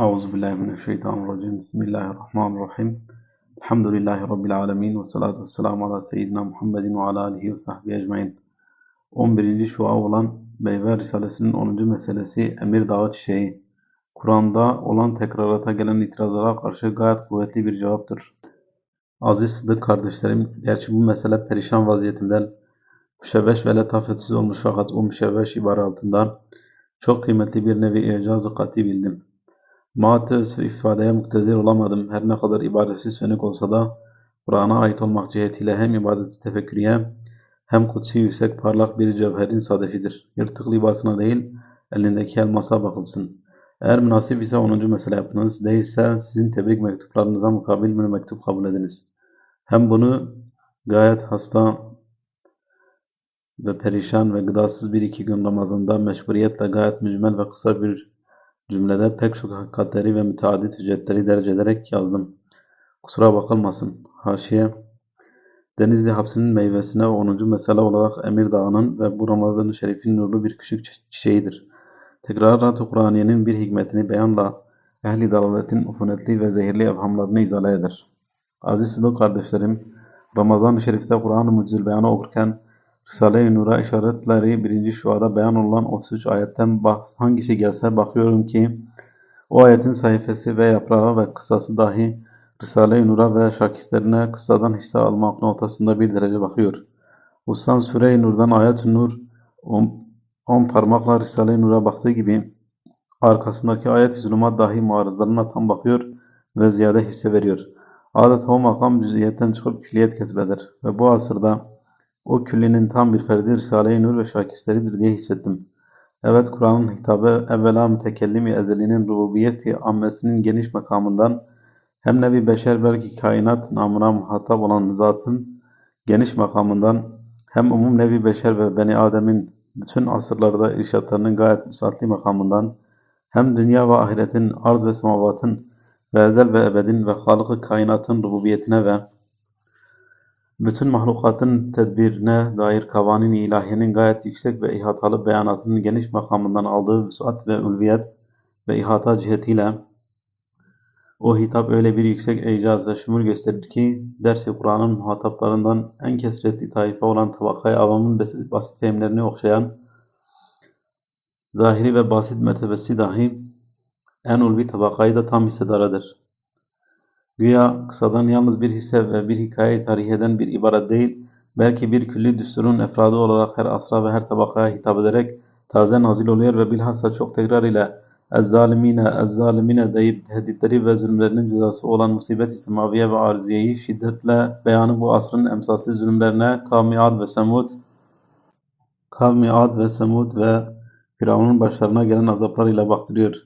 Euzu billahi mineşşeytanirracim. Bismillahirrahmanirrahim. Elhamdülillahi rabbil alamin ve salatu vesselamu ala seyyidina Muhammedin ve ala alihi ve sahbihi ecmaîn. 11. şua olan Beyver Risalesi'nin 10. meselesi Emir Dağı Çiçeği. Kur'an'da olan tekrarata gelen itirazlara karşı gayet kuvvetli bir cevaptır. Aziz Sıdık kardeşlerim, gerçi bu mesele perişan vaziyetimden müşevveş ve letafetsiz olmuş fakat o müşevveş ibare altından çok kıymetli bir nevi icazı kati bildim. Maalesef ifadeye muktedir olamadım. Her ne kadar ibadesi sönük olsa da Kur'an'a ait olmak cihetiyle hem ibadet tefekkürüye hem kutsi yüksek parlak bir cevherin sadefidir. Yırtık libasına değil, elindeki elmasa bakılsın. Eğer münasip ise 10. mesele yapınız, değilse sizin tebrik mektuplarınıza mukabil bir mektup kabul ediniz. Hem bunu gayet hasta ve perişan ve gıdasız bir iki gün Ramazan'da meşguriyetle gayet mücmel ve kısa bir cümlede pek çok hakikatleri ve müteadit ücretleri derc ederek yazdım. Kusura bakılmasın. Haşiye Denizli hapsinin meyvesine 10. mesele olarak Emir Dağı'nın ve bu Ramazan-ı Şerif'in nurlu bir küçük çiçeğidir. Tekrarat-ı Kur'aniyenin bir hikmetini beyanla ehli dalaletin ufunetli ve zehirli evhamlarını izale eder. Aziz Sıdık kardeşlerim, Ramazan-ı Şerif'te Kur'an-ı Mucizül Beyan'ı okurken Risale-i Nur'a işaretleri birinci şuada beyan olan 33 ayetten hangisi gelse bakıyorum ki o ayetin sayfası ve yaprağı ve kıssası dahi Risale-i Nur'a ve şakirtlerine kıssadan hisse almak noktasında bir derece bakıyor. Ustan Süre-i Nur'dan ayet-i Nur on, on parmakla Risale-i Nur'a baktığı gibi arkasındaki ayet-i zulümat dahi muarızlarına tam bakıyor ve ziyade hisse veriyor. Adeta o makam cüziyetten çıkıp külliyet kesbeder ve bu asırda o küllinin tam bir ferdi Risale-i Nur ve şakirtleridir diye hissettim. Evet Kur'an'ın hitabı evvela mütekellimi ezelinin rububiyeti ammesinin geniş makamından hem nevi beşer belki kainat namına muhatap olan zatın geniş makamından hem umum nevi beşer ve beni Adem'in bütün asırlarda irşatlarının gayet müsaatli makamından hem dünya ve ahiretin, arz ve semavatın ve ezel ve ebedin ve halık kainatın rububiyetine ve bütün mahlukatın tedbirine dair kavanin ilahiyenin gayet yüksek ve ihatalı beyanatının geniş makamından aldığı vüsat ve ulviyet ve ihata cihetiyle o hitap öyle bir yüksek icaz ve şumul gösterir ki dersi Kur'an'ın muhataplarından en kesretli taife olan tabakayı avamın basit fehimlerini okşayan zahiri ve basit mertebesi dahi en ulvi tabakayı da tam hissedarıdır. Güya kısadan yalnız bir hisse ve bir hikaye tarih eden bir ibaret değil, belki bir külli düsturun efradı olarak her asra ve her tabakaya hitap ederek taze nazil oluyor ve bilhassa çok tekrar ile ezzalimine ezzalimine deyip tehditleri ve zulümlerinin cezası olan musibet-i semaviye ve arziyeyi şiddetle beyanı bu asrın emsalsiz zulümlerine kavmi Ad ve Semud kavmi Ad ve Semud ve Firavun'un başlarına gelen azaplar ile baktırıyor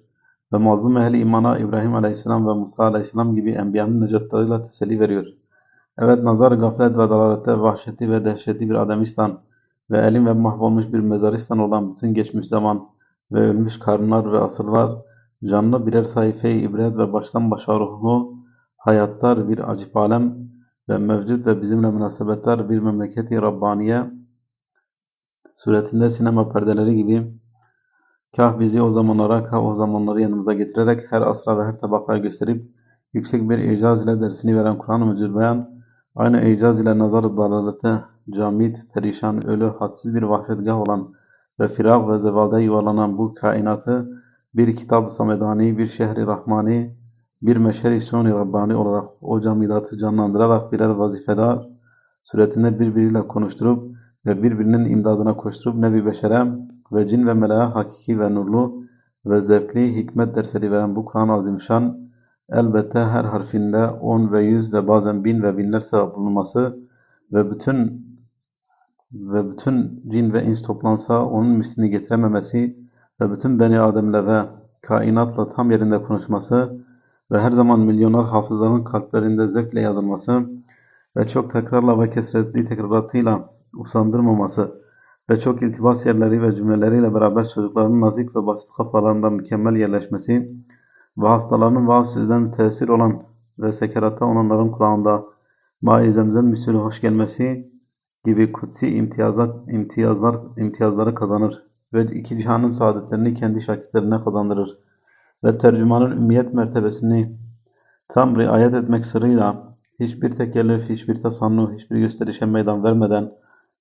ve mazlum ehli imana İbrahim aleyhisselam ve Musa aleyhisselam gibi enbiyanın necatlarıyla teselli veriyor. Evet nazar gaflet ve dalalette vahşeti ve dehşetli bir Ademistan ve elim ve mahvolmuş bir mezaristan olan bütün geçmiş zaman ve ölmüş karınlar ve asırlar canlı birer sayfayı ibret ve baştan başa ruhlu hayatlar bir acip alem ve mevcut ve bizimle münasebetler bir memleketi Rabbaniye suretinde sinema perdeleri gibi Kah bizi o zamanlara, kah o zamanları yanımıza getirerek her asra ve her tabakaya gösterip yüksek bir icaz ile dersini veren Kur'an-ı Mücür Beyan, aynı icaz ile nazar-ı dalalete, camit, perişan, ölü, hadsiz bir vahşetgah olan ve firak ve zevalde yuvarlanan bu kainatı bir kitab-ı samedani, bir şehri rahmani, bir meşer-i suni Rabbani olarak o camidatı canlandırarak birer vazifedar suretinde birbiriyle konuşturup ve birbirinin imdadına koşturup nevi beşere ve cin ve meleğe hakiki ve nurlu ve zevkli hikmet dersleri veren bu Kur'an-ı Azimüşşan elbette her harfinde on ve yüz ve bazen bin ve binler sevap bulunması ve bütün ve bütün cin ve ins toplansa onun mislini getirememesi ve bütün beni Adem'le ve kainatla tam yerinde konuşması ve her zaman milyonlar hafızların kalplerinde zevkle yazılması ve çok tekrarla ve kesretli tekraratıyla usandırmaması ve çok iltibas yerleri ve cümleleriyle beraber çocukların nazik ve basit kafalarında mükemmel yerleşmesi ve hastalarının vaaz sözden tesir olan ve sekeratta olanların kulağında ma-i hoş gelmesi gibi kutsi imtiyazlar, imtiyazlar, imtiyazları kazanır ve iki cihanın saadetlerini kendi şakirtlerine kazandırır. ve tercümanın ümmiyet mertebesini tam riayet etmek sırrıyla hiçbir tekellüf, hiçbir tasannu, hiçbir gösterişe meydan vermeden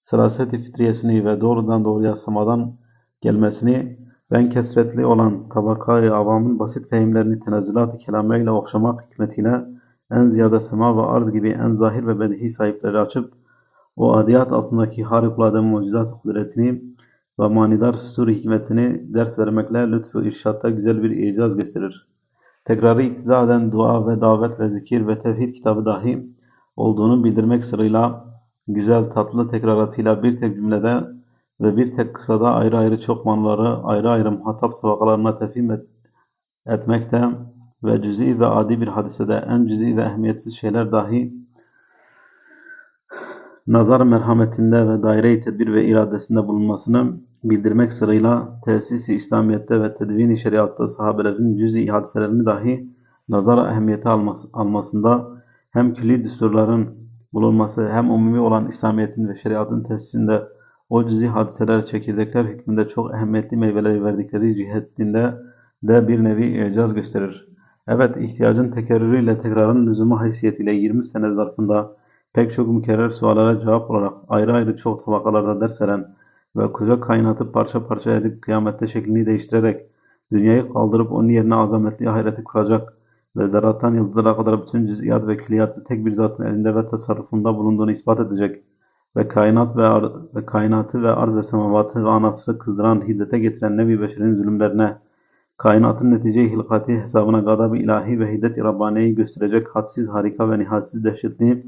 sıraseti fitriyesini ve doğrudan doğruya samadan gelmesini ben kesretli olan tabakayı avamın basit fehimlerini tenezzülat-ı kelameyle okşamak hikmetiyle en ziyade sema ve arz gibi en zahir ve bedihi sahipleri açıp o adiyat altındaki harikulade mucizat kudretini ve manidar süsur hikmetini ders vermekle lütfu irşatta güzel bir icaz gösterir. Tekrarı iktiza eden dua ve davet ve zikir ve tevhid kitabı dahi olduğunu bildirmek sırrıyla güzel tatlı tekraratıyla bir tek cümlede ve bir tek kısada ayrı ayrı çok manları ayrı ayrı muhatap tabakalarına tefhim et, etmekte ve cüz'i ve adi bir hadisede en cüz'i ve ehemmiyetsiz şeyler dahi nazar merhametinde ve daire-i tedbir ve iradesinde bulunmasını bildirmek sırayla tesis-i İslamiyet'te ve tedvin-i şeriatta sahabelerin cüz-i hadiselerini dahi nazar ehemmiyeti alması, almasında hem külli düsturların bulunması hem umumi olan İslamiyet'in ve şeriatın tesisinde o cüz-i hadiseler çekirdekler hükmünde çok ehemmiyetli meyveleri verdikleri cihetinde de bir nevi icaz gösterir. Evet, ihtiyacın tekerrürüyle tekrarın lüzumu haysiyetiyle 20 sene zarfında pek çok mükerrer suallara cevap olarak ayrı ayrı çok tabakalarda ders veren ve koca kainatı parça parça edip kıyamette şeklini değiştirerek dünyayı kaldırıp onun yerine azametli ahireti kuracak ve zerrattan yıldızlara kadar bütün cüz'iyat ve külliyatı tek bir zatın elinde ve tasarrufunda bulunduğunu ispat edecek ve kainat ve, ar ve kainatı ve arz ve semavatı ve anasırı kızdıran, hiddete getiren nevi beşerin zulümlerine, kainatın netice-i hilkati hesabına gadab-ı ilahi ve hiddet-i Rabbaniye'yi gösterecek hadsiz harika ve nihatsiz dehşetli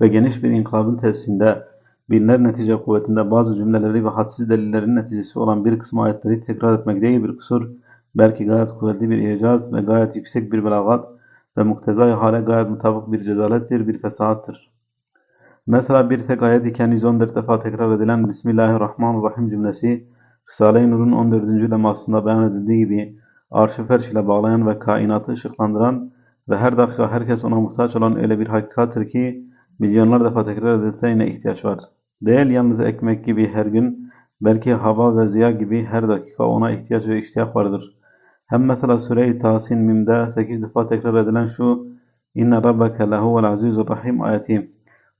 ve geniş bir inkılabın tesisinde binler netice kuvvetinde bazı cümleleri ve hadsiz delillerin neticesi olan bir kısım ayetleri tekrar etmek değil bir kusur, belki gayet kuvvetli bir icaz ve gayet yüksek bir belagat ve muktezai hale gayet mutabık bir cezalettir, bir fesahattır. Mesela bir tek ayet iken 114 defa tekrar edilen Bismillahirrahmanirrahim cümlesi Risale-i Nur'un 14. lemasında beyan edildiği gibi arş-ı ferş ile bağlayan ve kainatı ışıklandıran ve her dakika herkes ona muhtaç olan öyle bir hakikattır ki milyonlar defa tekrar edilse yine ihtiyaç var. Değil yalnız ekmek gibi her gün, belki hava ve ziya gibi her dakika ona ihtiyaç ve iştiyak vardır. Hem mesela Süre-i Tasin Mim'de 8 defa tekrar edilen şu İnne rabbeke lehuvel azizur rahim ayeti.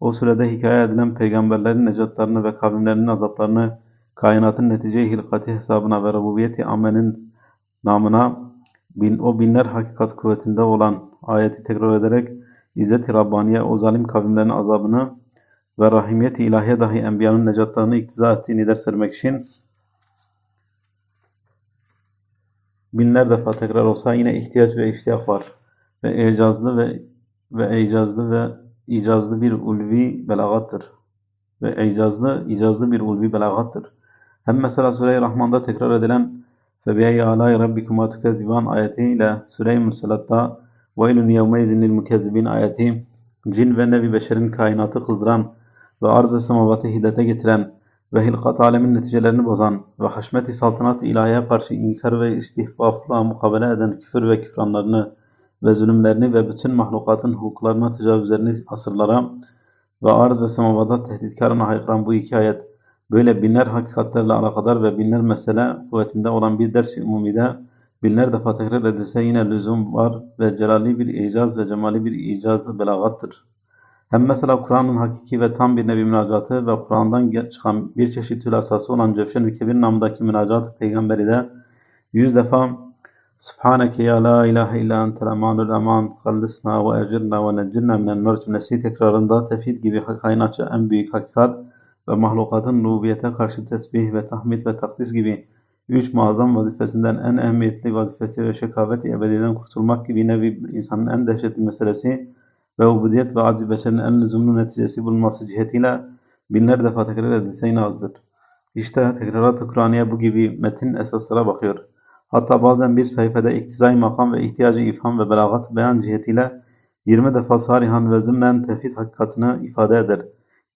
O sürede hikaye edilen peygamberlerin necatlarını ve kavimlerinin azaplarını kainatın netice-i hilkati hesabına ve rububiyeti ammenin namına bin, o binler hakikat kuvvetinde olan ayeti tekrar ederek İzzet-i Rabbaniye o zalim kavimlerin azabını ve rahimiyet-i ilahiye dahi enbiyanın necatlarını iktiza ettiğini ders vermek için binler defa tekrar olsa yine ihtiyaç ve ihtiyaç var. Ve icazlı ve ve icazlı ve icazlı bir ulvi belagattır. Ve icazlı, icazlı bir ulvi belagattır. Hem mesela Sure-i Rahman'da tekrar edilen فَبِيَيْ عَلَى رَبِّكُمَا تُكَذِّبَانِ ayetiyle Sure-i Mürselat'ta وَاِلُنْ يَوْمَيْزٍ لِلْمُكَذِّبِينَ ayeti cin ve nevi beşerin kainatı kızdıran ve arz ve semavatı hiddete getiren ve hilkat alemin neticelerini bozan ve haşmet-i saltanat ilahiye karşı inkar ve istihbafla mukabele eden küfür ve küfranlarını ve zulümlerini ve bütün mahlukatın hukuklarına tecavüzlerini asırlara ve arz ve semavada tehditkarına haykıran bu iki ayet böyle binler hakikatlerle alakadar ve binler mesele kuvvetinde olan bir ders-i umumide binler defa tekrar edilse yine lüzum var ve celali bir icaz ve cemali bir icaz belagattır. Hem mesela Kur'an'ın hakiki ve tam bir nevi münacatı ve Kur'an'dan çıkan bir çeşit hülasası olan Cevşen-i Kebir namındaki münacatı peygamberi de yüz defa Subhaneke ya la ilahe illa entel emanul eman hallisna ve ecirna ve neccirna minen nar cümlesi tekrarında tefid gibi kaynakça en büyük hakikat ve mahlukatın rububiyete karşı tesbih ve tahmid ve takdis gibi üç muazzam vazifesinden en ehemmiyetli vazifesi ve şekaveti ebediden kurtulmak gibi nevi insanın en dehşetli meselesi ve ubudiyet ve aciz beşerin en lüzumlu neticesi bulunması cihetiyle binler defa tekrar edilse yine. İşte tekrarat-ı Kur'aniye bu gibi metin esaslara bakıyor. Hatta bazen bir sayfada iktizai makam ve ihtiyacı ifham ve belagat beyan cihetiyle 20 defa sarihan ve zımnen tevhid hakikatını ifade eder.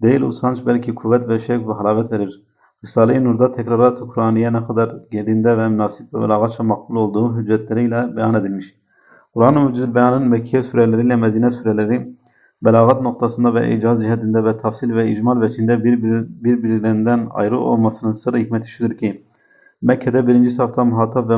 Değil usanç belki kuvvet ve şevk ve halavet verir. Risale-i Nur'da tekrarat-ı Kur'aniye ne kadar gelinde ve münasip ve belagatça makbul olduğu hüccetleriyle beyan edilmiş. Kur'an-ı Muciz beyanın Mekke sureleriyle Medine sureleri belagat noktasında ve icaz cihetinde ve tafsil ve icmal veçinde birbir, birbirlerinden ayrı olmasının sırrı hikmeti şudur ki Mekke'de birinci safta muhatap ve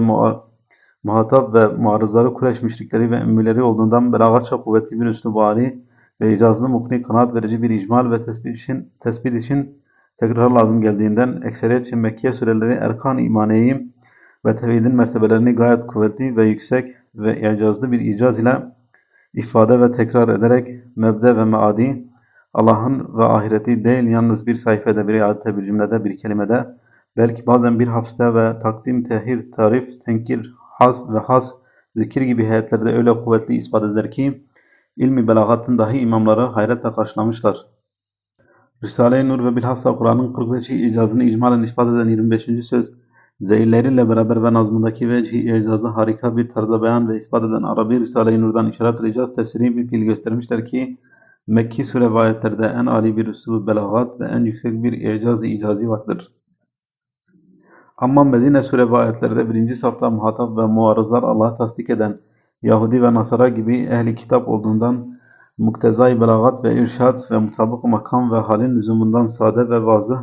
muhatap ve muarızları Kureyş müşrikleri ve ümmileri olduğundan belagatça kuvvetli bir üslup hali ve icazlı mukni kanaat verici bir icmal ve tespit için, tespit için tekrar lazım geldiğinden ekseriyetçe Mekke süreleri erkan imaneyi ve tevhidin mertebelerini gayet kuvvetli ve yüksek ve icazlı bir icaz ile ifade ve tekrar ederek mebde ve meadi Allah'ın ve ahireti değil yalnız bir sayfada, bir ayette, bir cümlede, bir kelimede, belki bazen bir hafta ve takdim, tehir, tarif, tenkir, has ve has, zikir gibi heyetlerde öyle kuvvetli ispat eder ki, ilmi belagatın dahi imamları hayretle karşılamışlar. Risale-i Nur ve bilhassa Kur'an'ın 40 vecihi icazını icmalen ispat eden 25. söz, zeyilleriyle beraber ve nazmındaki vecihi icazı harika bir tarzda beyan ve ispat eden Arabi Risale-i Nur'dan işaret icaz tefsiri bir pil göstermişler ki, Mekki sure ayetlerde en âli bir üslubu belagat ve en yüksek bir icaz-ı icazi vardır. Ama Medine sure ayetlerde birinci safta muhatap ve muarızlar Allah'ı tasdik eden Yahudi ve Nasara gibi ehli kitap olduğundan muktezai belagat ve irşat ve mutabık makam ve halin lüzumundan sade ve vazı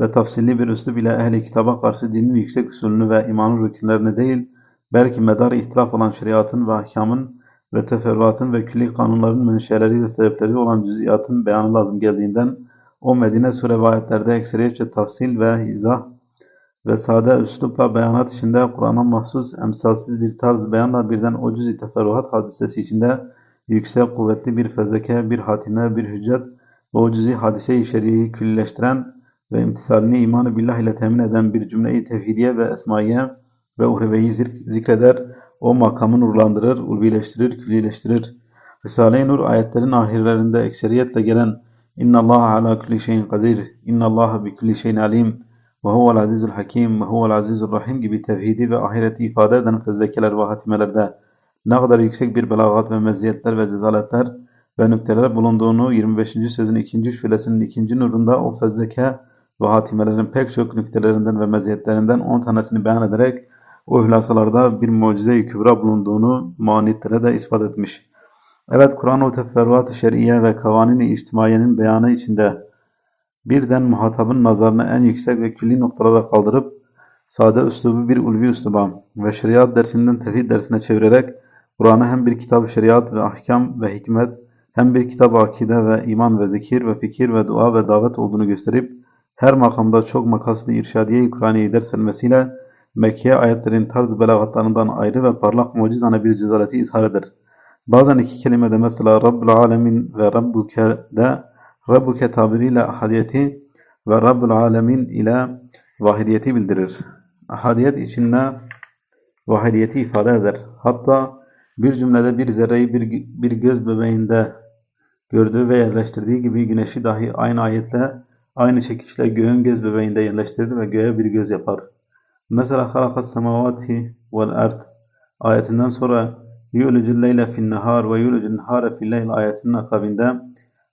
ve tafsilli bir üslub ile ehli kitaba karşı dinin yüksek usulünü ve imanın rükünlerini değil, belki medar ihtilaf olan şeriatın ve ahkamın ve teferruatın ve külli kanunların menşeleri ve sebepleri olan cüz'iyatın beyanı lazım geldiğinden o Medine sure ve ayetlerde ekseriyetçe tafsil ve izah ve sade üslupla beyanat içinde Kur'an'a mahsus emsalsiz bir tarz beyanla birden o cüz-i teferruat hadisesi içinde yüksek kuvvetli bir fezleke, bir hatime, bir hüccet ve o cüz-i hadise-i şeriyi küllileştiren ve imtisalini imanı billah ile temin eden bir cümle-i tevhidiye ve esmaiye ve uhreveyi zikreder, o makamı nurlandırır, ulvileştirir, küllileştirir. Risale-i Nur ayetlerin ahirlerinde ekseriyetle gelen İnna Allah ala kulli şeyin kadir, İnna Allah bi kulli şeyin alim ve huvel azizul hakim ve huvel rahim gibi tevhidi ve ahireti ifade eden fezlekeler ve hatimelerde ne kadar yüksek bir belagat ve meziyetler ve cezaletler ve nükteler bulunduğunu 25. sözün ikinci şölesinin ikinci nurunda o fezleke ve hatimelerin pek çok nüktelerinden ve meziyetlerinden 10 tanesini beyan ederek o hülasalarda bir mucize-i kübra bulunduğunu manitlere de ispat etmiş. Evet Kur'an o teferruat-ı şer'iye ve kavanin-i içtimaiyenin beyanı içinde birden muhatabın nazarını en yüksek ve külli noktalara kaldırıp sade üslubu bir ulvi üsluba ve şeriat dersinden tevhid dersine çevirerek Kur'an'ı hem bir kitab şeriat ve ahkam ve hikmet hem bir kitap akide ve iman ve zikir ve fikir ve dua ve davet olduğunu gösterip her makamda çok makaslı irşadiye-i Kur'an'ı ders vermesiyle Mekke ayetlerin tarz belagatlarından ayrı ve parlak mucizane bir cezaleti izhar eder. Bazen iki kelimede mesela Rabbul Alemin ve Rabbuke de Rabbuke tabiriyle ahadiyeti ve Rabbul Alemin ile vahidiyeti bildirir. Ahadiyet içinde vahidiyeti ifade eder. Hatta bir cümlede bir zerreyi bir, bir göz bebeğinde gördüğü ve yerleştirdiği gibi güneşi dahi aynı ayetle, aynı çekişle göğün göz bebeğinde yerleştirdi ve göğe bir göz yapar. Mesela halakas semavati vel ard ayetinden sonra yu'lucul leyle fin nehar ve yu'lucul nehare fil leyl ayetinin akabinde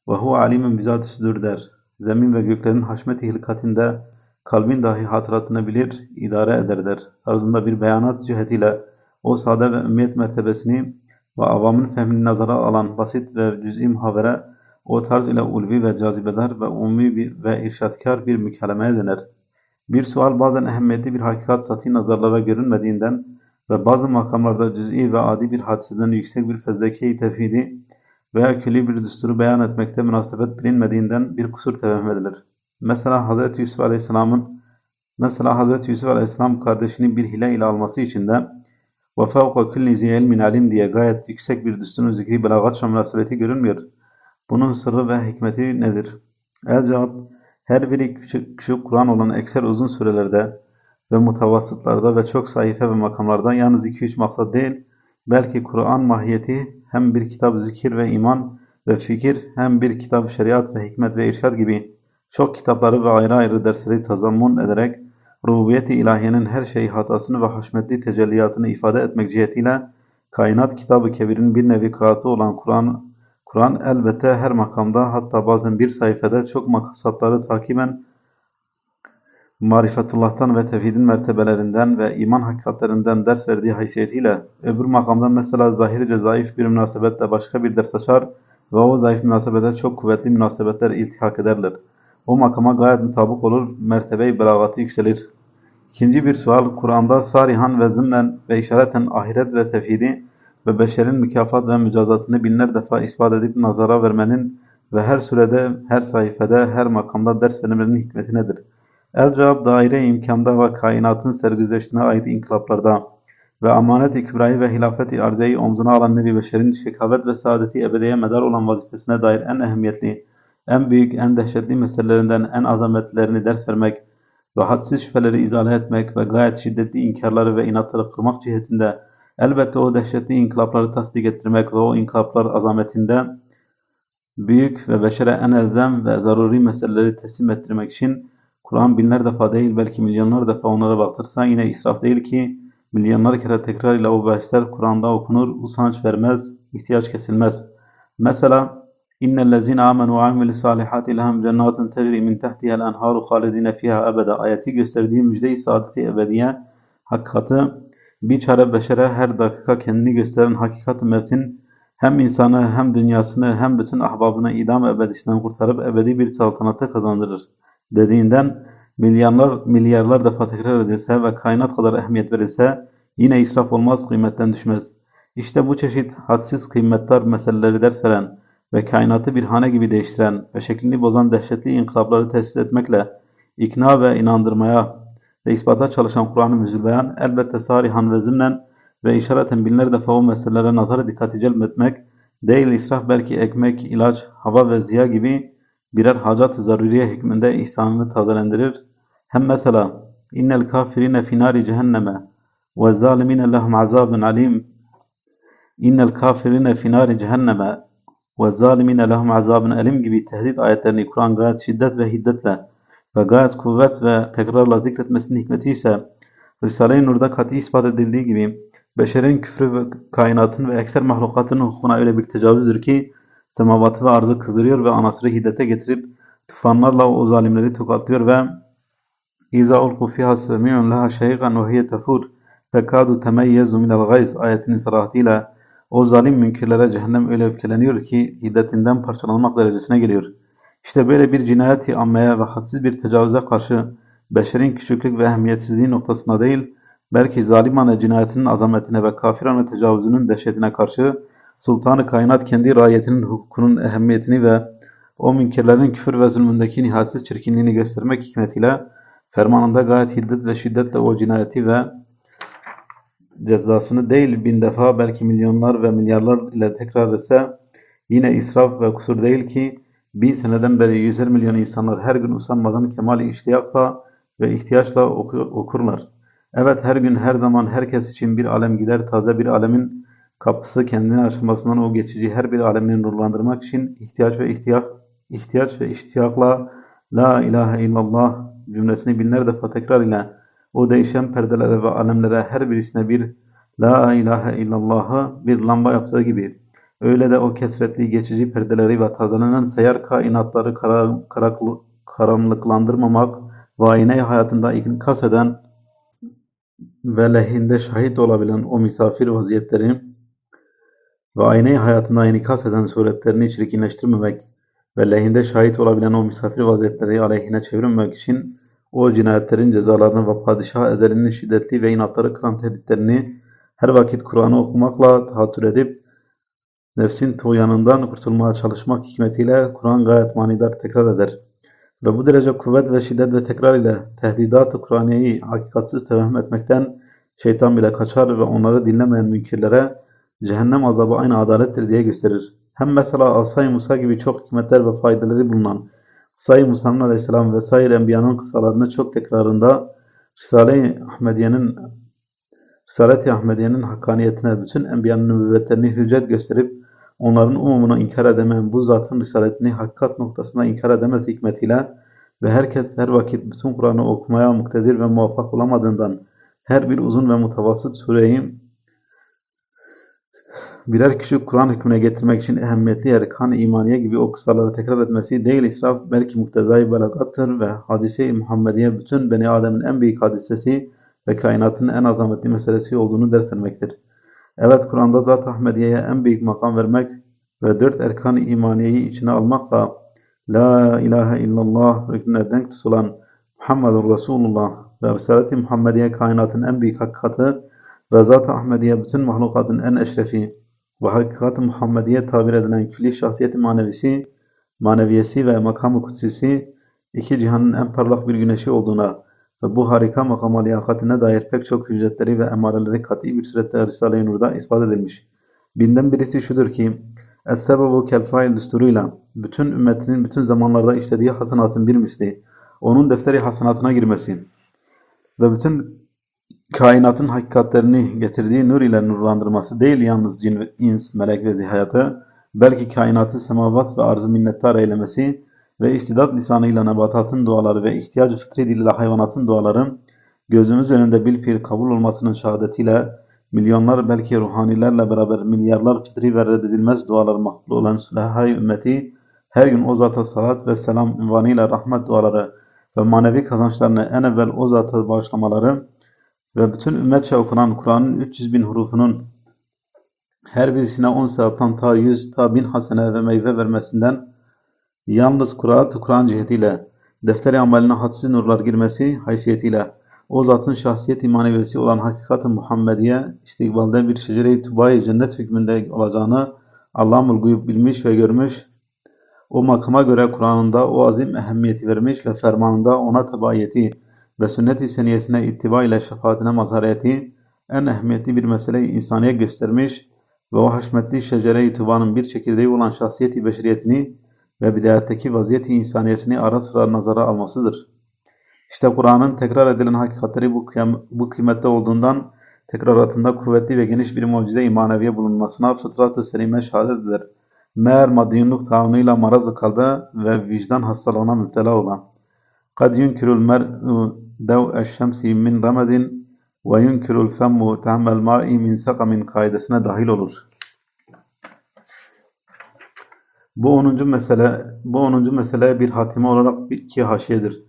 ve huve alimun bizat der. Zemin ve göklerin haşmeti hilkatinde kalbin dahi hatıratını bilir, idare eder der. Tarzında bir beyanat cihetiyle o sade ve ümmiyet mertebesini ve avamın fehmini nazara alan basit ve cüz'i muhabere o tarz ile ulvi ve cazibedar ve ummi bir ve irşatkar bir mükalemeye döner. Bir sual bazen ehemmiyetli bir hakikat sati nazarlara görünmediğinden ve bazı makamlarda cüz'i ve adi bir hadiseden yüksek bir fezleke-i tevhidi veya külli bir düsturu beyan etmekte münasebet bilinmediğinden bir kusur tevehüm edilir. Mesela Hz. Yusuf Aleyhisselam'ın mesela Hz. Yusuf Aleyhisselam kardeşini bir hile ile alması için de fevka kulli zi ilmin alim diye gayet yüksek bir düsturun zikri belagatça münasebeti görünmüyor. Bunun sırrı ve hikmeti nedir? El cevap, her biri küçük, küçük Kur'an olan ekser uzun sürelerde ve mutavassıtlarda ve çok sayfa ve makamlarda yalnız 2-3 maksat değil, belki Kur'an mahiyeti hem bir kitap zikir ve iman ve fikir hem bir kitap şeriat ve hikmet ve irşad gibi çok kitapları ve ayrı ayrı dersleri tazammun ederek rububiyeti ilahiyenin her şeyi hatasını ve haşmetli tecelliyatını ifade etmek cihetiyle kainat kitabı kebirin bir nevi kıraatı olan Kur'an Kur'an elbette her makamda hatta bazen bir sayfada çok makasatları takiben marifetullah'tan ve tevhidin mertebelerinden ve iman hakikatlerinden ders verdiği haysiyetiyle öbür makamda mesela zahirce zayıf bir münasebetle başka bir ders açar ve o zayıf münasebete çok kuvvetli münasebetler iltihak ederler. O makama gayet mutabık olur, mertebe-i belagatı yükselir. İkinci bir sual, Kur'an'da sarihan ve zımnen ve işareten ahiret ve tevhidi ve beşerin mükafat ve mücazatını binler defa ispat edip nazara vermenin ve her surede, her sayfada, her makamda ders vermenin hikmeti nedir? El cevap daire imkanda ve kainatın sergüzeştine ait inkılaplarda ve amanet-i kübrayı ve hilafet-i arzeyi omzuna alan Nebi Beşer'in şekavet ve saadeti ebediye medar olan vazifesine dair en ehemmiyetli, en büyük, en dehşetli meselelerinden en azametlerini ders vermek ve hadsiz şüpheleri izale etmek ve gayet şiddetli inkarları ve inatları kırmak cihetinde elbette o dehşetli inkılapları tasdik ettirmek ve o inkılaplar azametinde büyük ve beşere en elzem ve zaruri meseleleri teslim ettirmek için Kur'an binler defa değil belki milyonlar defa onlara baktırsa yine israf değil ki milyonlar kere tekrar ile o bahsler Kur'an'da okunur, usanç vermez, ihtiyaç kesilmez. Mesela İnnellezine amenu ve amilü salihati lehum cennetin tecri min tahtiha'l enharu halidine fiha ebeda ayeti gösterdiği müjde-i saadeti ebediye hakikati bir çare beşere her dakika kendini gösteren hakikat-ı mevtin hem insanı hem dünyasını hem bütün ahbabını idam ebedisinden kurtarıp ebedi bir saltanata kazandırır dediğinden milyarlar milyarlar defa tekrar edilse ve kainat kadar ehemmiyet verilse yine israf olmaz kıymetten düşmez. İşte bu çeşit hadsiz kıymetler meseleleri ders veren ve kainatı bir hane gibi değiştiren ve şeklini bozan dehşetli inkılapları tesis etmekle ikna ve inandırmaya ve ispata çalışan Kur'an-ı Müzülbeyan elbette sarihan ve zimnen ve işareten binler defa o meselelere nazarı dikkati celbetmek, değil israf belki ekmek, ilaç, hava ve ziya gibi birer hacat-ı zaruriye hükmünde ihsanını tazelendirir. Hem mesela innel kafirine finari cehenneme ve zalimine lehum azabun alim innel kafirine finari cehenneme ve zalimine lehum azabun alim gibi tehdit ayetlerini Kur'an gayet şiddet ve hiddetle ve gayet kuvvet ve tekrarla zikretmesinin hikmeti ise Risale-i Nur'da kat'i ispat edildiği gibi beşerin küfrü ve kainatın ve ekser mahlukatın hukukuna öyle bir tecavüzdür ki semavatı ve arzı kızdırıyor ve anasırı hiddete getirip tufanlarla o zalimleri tokatlıyor ve ulqu fiha semi'un laha şeygan ve hiye tefur tekadu temeyyezu minel gayz ayetinin sarahatiyle o zalim münkirlere cehennem öyle öfkeleniyor ki hiddetinden parçalanmak derecesine geliyor. İşte böyle bir cinayeti ammeye ve hadsiz bir tecavüze karşı beşerin küçüklük ve ehemmiyetsizliği noktasına değil, belki zalimane cinayetinin azametine ve kafirane tecavüzünün dehşetine karşı Sultanı Kainat kendi rayetinin hukukunun ehemmiyetini ve o münkirlerin küfür ve zulmündeki nihayetsiz çirkinliğini göstermek hikmetiyle fermanında gayet hiddet ve şiddetle o cinayeti ve cezasını değil bin defa belki milyonlar ve milyarlar ile tekrar etse yine israf ve kusur değil ki bin seneden beri yüzer milyon insanlar her gün usanmadan kemali iştiyakla ve ihtiyaçla okur, okurlar. Evet her gün her zaman herkes için bir alem gider taze bir alemin kapısı kendini açılmasından o geçici her bir alemini nurlandırmak için ihtiyaç ve ihtiyaç, ihtiyaç ve iştiyakla La ilahe illallah cümlesini binler defa tekrar ile o değişen perdelere ve alemlere her birisine bir La ilahe illallah'ı bir lamba yaptığı gibi öyle de o kesretli geçici perdeleri ve tazelenen seyyar kainatları kara, karaklı, karanlıklandırmamak ve ayne hayatında iknas eden ve lehinde şahit olabilen o misafir vaziyetleri ve ayne hayatında inikas eden suretlerini çirkinleştirmemek ve lehinde şahit olabilen o misafir vaziyetleri aleyhine çevirmemek için o cinayetlerin cezalarını ve padişah ezelinin şiddetli ve inatları kıran tehditlerini her vakit Kur'an'ı okumakla tahattür edip nefsin tuğyanından kurtulmaya çalışmak hikmetiyle Kur'an gayet manidar tekrar eder. Ve bu derece kuvvet ve şiddet ve tekrar ile tehdidat-ı Kur'aniyeyi hakikatsiz tevehüm etmekten şeytan bile kaçar ve onları dinlemeyen münkirlere cehennem azabı aynı adalettir diye gösterir. Hem mesela Asay Musa gibi çok hikmetler ve faydaları bulunan Say Musa'nın aleyhisselam ve sair enbiyanın kısalarını çok tekrarında Risale-i Ahmediye'nin Risalet-i Ahmediye'nin hakkaniyetine bütün enbiyanın nübüvvetlerini hüccet gösterip onların umumunu inkar edemeyen bu zatın risaletini hakikat noktasında inkar edemez hikmetiyle ve herkes her vakit bütün Kur'an'ı okumaya muktedir ve muvaffak olamadığından her bir uzun ve mutavasıt sureyi birer küçük Kur'an hükmüne getirmek için ehemmiyetli erkan-ı imaniye gibi o kısaları tekrar etmesi değil israf belki muktezai belagattır ve hadise-i Muhammediye bütün Beni Adem'in en büyük hadisesi ve kainatın en azametli meselesi olduğunu ders vermektir. Evet Kur'an'da Zat Ahmediye'ye en büyük makam vermek ve dört erkan-ı imaniyeyi içine almakla La ilahe illallah rüknüne denk tutulan Muhammedun Resulullah ve Risalet-i Muhammediye kainatın en büyük hakikati ve Zat-ı Ahmediye bütün mahlukatın en eşrefi ve hakikat-ı Muhammediye tabir edilen külli şahsiyeti manevisi, maneviyesi ve makam-ı kutsisi iki cihanın en parlak bir güneşi olduğuna ve bu harika makama liyakatine dair pek çok hüccetleri ve emareleri kat'i bir surette Risale-i Nur'da ispat edilmiş. Binden birisi şudur ki, Es-sebebu kel-fail düsturuyla bütün ümmetinin bütün zamanlarda işlediği hasenatın bir misli, onun defteri hasenatına girmesi ve bütün kainatın hakikatlerini getirdiği nur ile nurlandırması değil yalnız cin, ins, melek ve zihayatı, belki kainatı semavat ve arzı minnettar eylemesi ve istidat lisanıyla nebatatın duaları ve ihtiyacı fıtri diliyle hayvanatın duaları, gözümüz önünde bilfiil kabul olmasının şehadetiyle, milyonlar belki ruhanilerle beraber milyarlar fıtri ve reddedilmez dualar makbul olan sülahai ümmeti, her gün o zata salat ve selam ünvanıyla rahmet duaları ve manevi kazançlarını en evvel o zata bağışlamaları ve bütün ümmetçe okunan Kur'an'ın 300 bin hurufunun her birisine 10 sevaptan ta 100 ta 1000 hasene ve meyve vermesinden yalnız Kur'an-ı Kur'an cihetiyle defteri ameline hadsiz nurlar girmesi haysiyetiyle o zatın şahsiyet maneviyesi olan hakikat-ı Muhammediye istikbalde bir şecere-i tubai cennet hükmünde olacağını Allah-ı Guyub bilmiş ve görmüş o makama göre Kur'an'ında o azim ehemmiyeti vermiş ve fermanında ona tebaiyeti ve sünnet-i seniyesine ittiba ile şefaatine mazhariyeti en ehemmiyetli bir meseleyi insaniye göstermiş ve o haşmetli şecere-i tubanın bir çekirdeği olan şahsiyeti beşeriyetini ve bidayetteki vaziyeti insaniyesini ara sıra nazara almasıdır. İşte Kur'an'ın tekrar edilen hakikatleri bu, kıyam, bu kıymette olduğundan tekraratında kuvvetli ve geniş bir mucize-i maneviye bulunmasına fıtrat-ı selime şehadet eder. Meğer maddiyunluk tahammülüyle maraz-ı kalbe ve vicdan hastalığına müptela olan. قد ينكر المرء دوء الشمس من رمد ve yunkirul femmu tehmel ma'i min sakamin kaidesine dahil olur. Bu 10. mesele bu 10. mesele bir hatime olarak iki haşiyedir.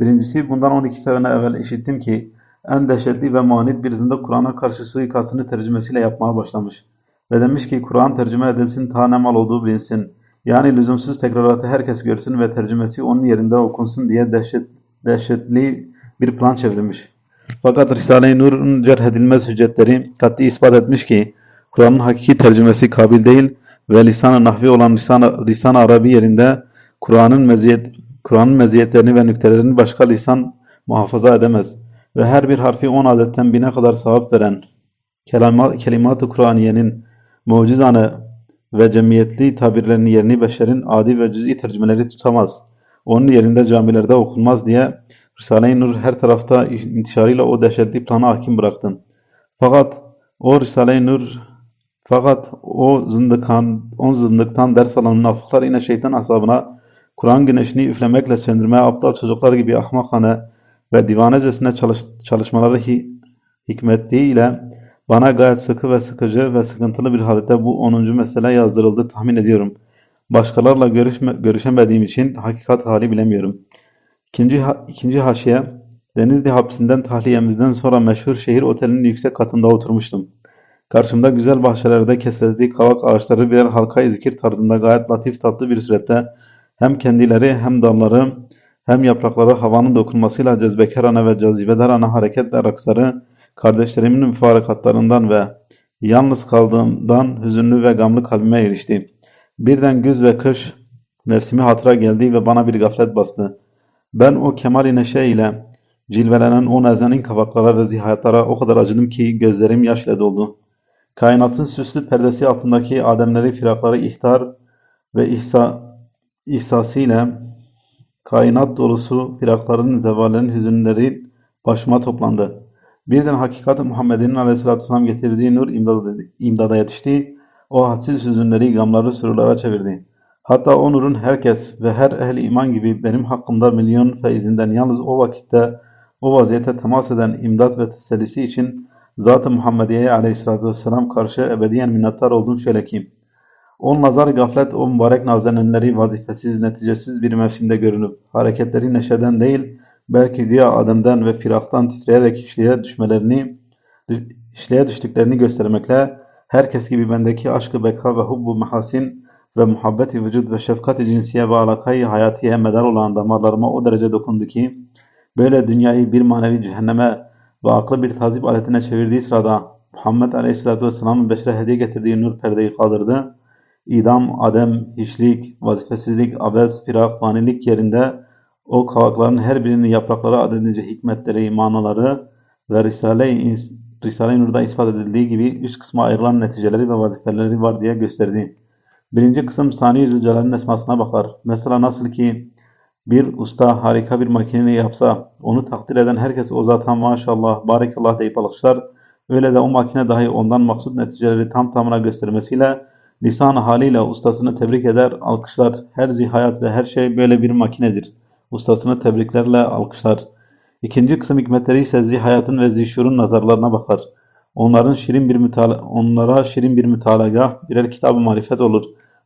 Birincisi bundan 12 sene evvel işittim ki en dehşetli ve manit bir zinde Kur'an'a karşı suikastını tercümesiyle yapmaya başlamış. Ve demiş ki Kur'an tercüme edilsin ta ne mal olduğu bilinsin. Yani lüzumsuz tekraratı herkes görsün ve tercümesi onun yerinde okunsun diye dehşet, dehşetli bir plan çevirmiş. Fakat Risale-i Nur'un cerh edilmez hüccetleri kat'i ispat etmiş ki Kur'an'ın hakiki tercümesi kabil değil ve lisan-ı nahvi olan lisan-ı lisan Arabi yerinde Kur'an'ın meziyet Kur'an'ın meziyetlerini ve nüktelerini başka lisan muhafaza edemez ve her bir harfi 10 adetten bine kadar sevap veren kelimat-ı Kur'aniyenin mucizane ve cemiyetli tabirlerini yerini beşerin adi ve cüz'i tercümeleri tutamaz. Onun yerinde camilerde okunmaz diye Risale-i Nur her tarafta intişarıyla o dehşetli plana hakim bıraktın. Fakat o Risale-i Nur fakat o zındıkan, on zındıktan ders alan münafıklar yine şeytan asabına Kur'an güneşini üflemekle söndürmeye aptal çocuklar gibi ahmakane ve divanecesine çalış, çalışmaları hi, hikmetliğiyle bana gayet sıkı ve sıkıcı ve sıkıntılı bir halde bu 10. mesele yazdırıldı tahmin ediyorum. Başkalarla görüşme, görüşemediğim için hakikat hali bilemiyorum. İkinci, ikinci haşiye, Denizli hapsinden tahliyemizden sonra meşhur şehir otelinin yüksek katında oturmuştum. Karşımda güzel bahçelerde kesildiği kavak ağaçları birer halka zikir tarzında gayet latif tatlı bir surette hem kendileri hem dalları hem yaprakları havanın dokunmasıyla cezbekarane ve cazibedarane hareketle raksları kardeşlerimin müfarakatlarından ve yalnız kaldığımdan hüzünlü ve gamlı kalbime erişti. Birden güz ve kış mevsimi hatıra geldi ve bana bir gaflet bastı. Ben o kemal-i neşe ile cilvelenen o nazenin kavaklara ve zihayatlara o kadar acıdım ki gözlerim yaş ile doldu. Kainatın süslü perdesi altındaki ademleri firakları ihtar ve ihsa, ihsasıyla kainat dolusu firakların, zevallerin hüzünleri başıma toplandı. Birden hakikat Muhammed'in aleyhissalatü vesselam getirdiği nur imdada, imdada yetişti. O hadsiz hüzünleri, gamları sürülara çevirdi. Hatta o nurun herkes ve her ehli iman gibi benim hakkımda milyon feyzinden yalnız o vakitte o vaziyete temas eden imdat ve tesellisi için Zat-ı Muhammediye'ye aleyhissalatü vesselam karşı ebediyen minnettar oldum şöyle ki, o nazar gaflet o mübarek nazenenleri vazifesiz, neticesiz bir mevsimde görünüp, hareketleri neşeden değil, belki güya ademden ve firaktan titreyerek işliğe düşmelerini, işliğe düştüklerini göstermekle, herkes gibi bendeki aşkı beka ve hubbu mahasin ve muhabbeti vücut ve şefkat-i cinsiye ve alakayı hayatiye medar olan damarlarıma o derece dokundu ki, Böyle dünyayı bir manevi cehenneme ve aklı bir tazip aletine çevirdiği sırada Muhammed Aleyhisselatü Vesselam'ın beşere hediye getirdiği nur perdeyi kaldırdı. İdam, adem, hiçlik, vazifesizlik, abes, firak, fanilik yerinde o kavakların her birinin yaprakları adedince hikmetleri, manaları ve Risale-i Risale-i Nur'da ispat edildiği gibi üst kısma ayrılan neticeleri ve vazifeleri var diye gösterdi. Birinci kısım Sani Zülcelal'in esmasına bakar. Mesela nasıl ki bir usta harika bir makineyi yapsa, onu takdir eden herkes o zata maşallah, barekallah deyip alkışlar. Öyle de o makine dahi ondan maksut neticeleri tam tamına göstermesiyle, lisan haliyle ustasını tebrik eder, alkışlar. Her zihayat ve her şey böyle bir makinedir. Ustasını tebriklerle alkışlar. İkinci kısım hikmetleri ise zihayatın ve zişurun nazarlarına bakar. Onların şirin bir mütala onlara şirin bir mütalagah, birer kitab-ı marifet olur.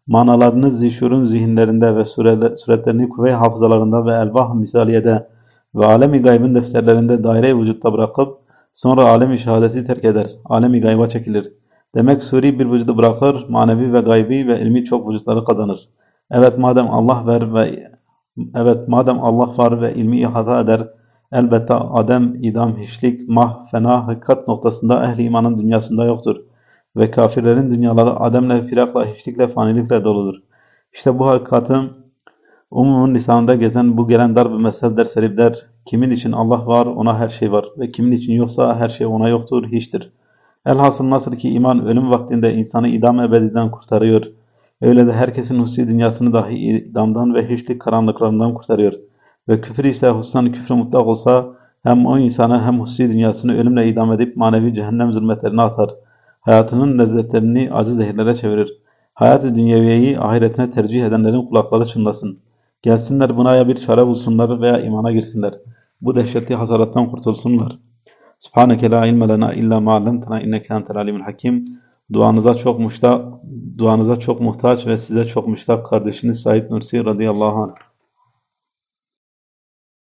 Manalarını zişurun zihinlerinde ve sure- suretlerini kuvve hafızalarında ve elvah misaliyede ve alemi gaybın defterlerinde daire-i vücutta bırakıp sonra alemi şehadeti terk eder. Alemi gayba çekilir. Demek suri bir vücudu bırakır, manevi ve gaybi ve ilmi çok vücutları kazanır. Evet madem Allah ver ve evet madem Allah var ve ilmi ihata eder, elbette adem, idam, hiçlik, mah, fena, hakikat noktasında ehli imanın dünyasında yoktur. Ve kafirlerin dünyaları ademle, firakla, hiçlikle, fanilikle doludur. İşte bu hakikatın umumun lisanında gezen bu gelen darb-ı mesel der der. Kimin için Allah var ona her şey var ve kimin için yoksa her şey ona yoktur, hiçtir. Elhasıl nasıl ki iman ölüm vaktinde insanı idam ebediden kurtarıyor. Öyle de herkesin hussi dünyasını dahi idamdan ve hiçlik karanlıklarından kurtarıyor. Ve küfür ise hussan küfrü mutlak olsa hem o insanı hem hussi dünyasını ölümle idam edip manevi cehennem zulmetlerine atar. Hayatının lezzetlerini acı zehirlere çevirir. Hayat-ı dünyeviyeyi ahiretine tercih edenlerin kulakları çınlasın. Gelsinler buna ya bir çare bulsunlar veya imana girsinler. Bu dehşetli hasarattan kurtulsunlar. Subhaneke la ilme lena illa ma allamtena inneke entel alimul hakim. Duanıza çok muhtaç, duanıza çok muhtaç ve size çok müştak kardeşiniz Said Nursi radıyallahu anh.